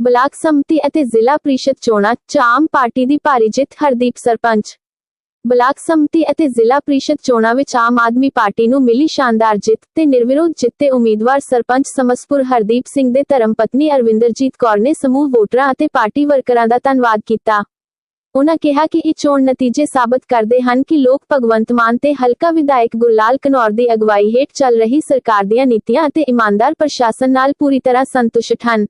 Block ਸੰਮਤੀ ਅਤੇ ਜ਼ਿਲ੍ਹਾ ਪ੍ਰੀਸ਼ਦ ਚੋਣਾਂ 'ਚ ਆਮ ਪਾਰਟੀ ਦੀ ਭਾਰੀ ਜਿੱਤ, ਹਰਦੀਪ ਸਰਪੰਚ। ਬਲਾਕ ਸੰਮਤੀ ਅਤੇ ਜ਼ਿਲ੍ਹਾ ਪ੍ਰੀਸ਼ਦ ਚੋਣਾਂ ਵਿੱਚ ਆਮ ਆਦਮੀ ਪਾਰਟੀ ਨੂੰ ਮਿਲੀ ਸ਼ਾਨਦਾਰ ਜਿੱਤ ਤੇ ਨਿਰਵਿਰੋਧ ਜਿੱਤੇ ਉਮੀਦਵਾਰ ਸਰਪੰਚ ਸਮਸਪੁਰ ਹਰਦੀਪ ਸਿੰਘ ਦੇ ਧਰਮ ਪਤਨੀ ਅਰਵਿੰਦਰਜੀਤ ਕੌਰ ਨੇ ਸਮੂਹ ਵੋਟਰਾਂ ਅਤੇ ਪਾਰਟੀ ਵਰਕਰਾਂ ਦਾ ਧੰਨਵਾਦ ਕੀਤਾ। ਉਨ੍ਹਾਂ ਕਿਹਾ ਕਿ ਇਹ ਚੋਣ ਨਤੀਜੇ ਸਾਬਤ ਕਰਦੇ ਹਨ ਕਿ ਲੋਕ ਭਗਵੰਤ ਮਾਨ ਤੇ ਹਲਕਾ ਵਿਧਾਇਕ ਗੁਰਲਾਲ ਕਨੌਰ ਦੀ ਅਗਵਾਈ ਹੇਠ ਚੱਲ ਰਹੀ ਸਰਕਾਰ ਦੀਆਂ ਨੀਤੀਆਂ ਅਤੇ ਇਮਾਨਦਾਰ ਪ੍ਰਸ਼ਾਸਨ ਨਾਲ ਪੂਰੀ ਤਰ੍ਹਾਂ ਸੰਤੁਸ਼ਟ ਹਨ।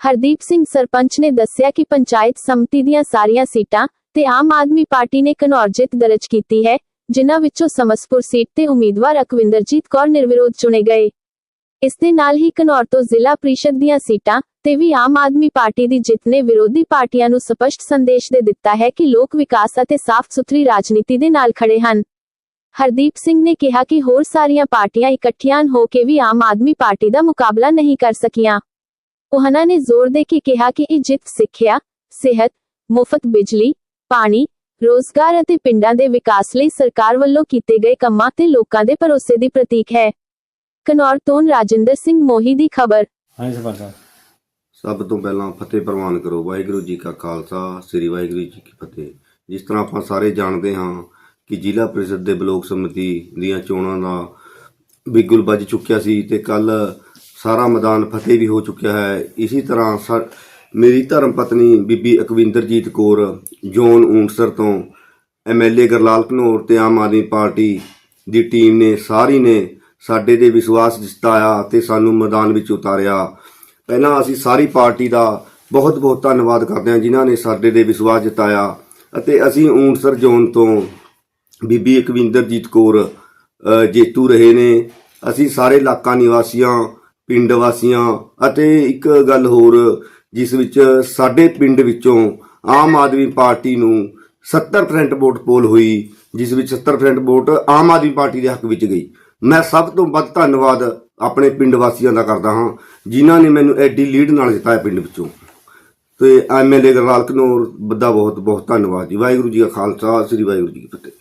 ਹਰਦੀਪ ਸਿੰਘ ਸਰਪੰਚ ਨੇ ਦੱਸਿਆ ਕਿ ਪੰਚਾਇਤ ਸੰਮਤੀ ਦੀਆਂ ਸਾਰੀਆਂ ਸੀਟਾਂ ਤੇ ਆਮ ਆਦਮੀ ਪਾਰਟੀ ਨੇ ਘਨੌਰ ਜਿੱਤ ਦਰਜ ਕੀਤੀ ਹੈ, ਜਿਨ੍ਹਾਂ ਵਿੱਚੋਂ ਸਮਸਪੁਰ ਸੀਟ ਤੇ ਉਮੀਦਵਾਰ ਅਕਵਿੰਦਰਜੀਤ ਕੌਰ ਨਿਰਵਿਰੋਧ ਚੁਣੇ ਗਏ। ਇਸ ਦੇ ਨਾਲ ਹੀ ਘਨੌਰ ਤੋਂ ਜ਼ਿਲ੍ਹਾ ਪ੍ਰੀਸ਼ਦ ਦੀਆਂ ਸੀਟਾਂ ਤੇ ਵੀ ਆਮ ਆਦਮੀ ਪਾਰਟੀ ਦੀ ਜਿੱਤ ਨੇ ਵਿਰੋਧੀ ਪਾਰਟੀਆਂ ਨੂੰ ਸਪਸ਼ਟ ਸੰਦੇਸ਼ ਦੇ ਦਿੱਤਾ ਹੈ ਕਿ ਲੋਕ ਵਿਕਾਸ ਅਤੇ ਸਾਫ਼ ਸੁਥਰੀ ਰਾਜਨੀਤੀ ਦੇ ਨਾਲ ਖੜੇ ਹਨ। ਹਰਦੀਪ ਸਿੰਘ ਨੇ ਕਿਹਾ ਕਿ ਹੋਰ ਸਾਰੀਆਂ ਪਾਰਟੀਆਂ ਇਕੱਠੀਆਂ ਹੋ ਕੇ ਵੀ ਆਮ ਆਦਮੀ ਪਾਰਟੀ ਦਾ ਮੁਕਾਬਲਾ ਨਹੀਂ ਕਰ ਸਕੀਆਂ। ਉਹਨਾਂ ਨੇ ਜ਼ੋਰ ਦੇ ਕੇ ਕਿਹਾ ਕਿ ਇਹ ਜਿੱਤ ਸਿੱਖਿਆ ਸਿਹਤ ਮੁਫਤ ਬਿਜਲੀ ਪਾਣੀ ਰੋਜ਼ਗਾਰ ਅਤੇ ਪਿੰਡਾਂ ਦੇ ਵਿਕਾਸ ਲਈ ਸਰਕਾਰ ਵੱਲੋਂ ਕੀਤੇ ਗਏ ਕੰਮਾਂ ਤੇ ਲੋਕਾਂ ਦੇ ਭਰੋਸੇ ਦੀ ਪ੍ਰਤੀਕ ਹੈ। ਕਨੌਰ ਤੋਂ ਰਾਜਿੰਦਰ ਸਿੰਘ ਮੋਹੀ ਦੀ ਖਬਰ। ਹਾਂਜੀ ਸਰਪੰਚ ਸਾਹਿਬ। ਸਭ ਤੋਂ ਪਹਿਲਾਂ ਫਤਿਹ ਪ੍ਰਵਾਨ ਕਰੋ। ਵਾਹਿਗੁਰੂ ਜੀ ਕਾ ਖਾਲਸਾ ਸ੍ਰੀ ਵਾਹਿਗੁਰੂ ਜੀ ਕੀ ਫਤਿਹ। ਜਿਸ ਤਰ੍ਹਾਂ ਆਪਾਂ ਸਾਰੇ ਜਾਣਦੇ ਹਾਂ ਕਿ ਜ਼ਿਲ੍ਹਾ ਪ੍ਰੀਸ਼ਦ ਦੇ ਬਲਾਕ ਸਮਿਤੀ ਦੀਆਂ ਚੋਣਾਂ ਦਾ ਬਿਗੁਲ ਵੱਜ ਚੁੱਕਿਆ ਸੀ ਤੇ ਕੱਲ ਸਾਰਾ ਮੈਦਾਨ ਫਤਿਹ ਵੀ ਹੋ ਚੁੱਕਿਆ ਹੈ। ਇਸੇ ਤਰ੍ਹਾਂ ਸਾ- ਮੇਰੀ ਧਰਮ ਪਤਨੀ ਬੀਬੀ ਅਕਵਿੰਦਰਜੀਤ ਕੌਰ, ਜੋਨ ਊਂਟਸਰ ਤੋਂ ਐਮਐਲਏ ਗਰਲਾਲ ਘਨੌਰ ਤੇ ਆਮ ਆਦਮੀ ਪਾਰਟੀ ਦੀ ਟੀਮ ਨੇ ਸਾਰੀ ਨੇ ਸਾਡੇ ਦੇ ਵਿਸ਼ਵਾਸ ਜਤਾਇਆ ਤੇ ਸਾਨੂੰ ਮੈਦਾਨ ਵਿੱਚ ਉਤਾਰਿਆ। ਪਹਿਲਾਂ ਅਸੀਂ ਸਾਰੀ ਪਾਰਟੀ ਦਾ ਬਹੁਤ ਬਹੁਤ ਧੰਨਵਾਦ ਕਰਦੇ ਹਾਂ ਜਿਨ੍ਹਾਂ ਨੇ ਸਾਡੇ ਦੇ ਵਿਸ਼ਵਾਸ ਜਤਾਇਆ ਅਤੇ ਅਸੀਂ ਊਂਟਸਰ, ਜ਼ੋਨ ਤੋਂ ਬੀਬੀ ਇਕਵਿੰਦਰਜੀਤ ਕੌਰ ਜੇਤੂ ਰਹੇ ਨੇ। ਅਸੀਂ ਸਾਰੇ ਇਲਾਕਾ ਨਿਵਾਸੀਆਂ ਪਿੰਡ ਵਾਸੀਆਂ ਅਤੇ ਇੱਕ ਗੱਲ ਹੋਰ, ਜਿਸ ਵਿੱਚ ਸਾਡੇ ਪਿੰਡ ਵਿੱਚੋਂ ਆਮ ਆਦਮੀ ਪਾਰਟੀ ਨੂੰ 70% ਵੋਟ ਪੋਲ ਹੋਈ, ਜਿਸ ਵਿੱਚ 70% ਵੋਟ ਆਮ ਆਦਮੀ ਪਾਰਟੀ ਦੇ ਹੱਕ ਵਿੱਚ ਗਈ। ਮੈਂ ਸਭ ਤੋਂ ਵੱਧ ਧੰਨਵਾਦ ਆਪਣੇ ਪਿੰਡ ਵਾਸੀਆਂ ਦਾ ਕਰਦਾ ਹਾਂ, ਜਿਨ੍ਹਾਂ ਨੇ ਮੈਨੂੰ ਐਡੀ ਲੀਡ ਨਾਲ ਜਿਤਾਇਆ ਪਿੰਡ ਵਿੱਚੋਂ। ਤੇ ਐਮਐਲਏ ਗਰਵਾਲ ਕਨੌਰ ਦਾ ਬਹੁਤ ਬਹੁਤ ਧੰਨਵਾਦ ਜੀ। ਵਾਹਿਗੁਰੂ ਜੀ ਕਾ ਖਾਲਸਾ, ਸ੍ਰੀ ਵਾਹਿਗੁਰੂ ਜੀ ਕੀ ਫਤਿਹ।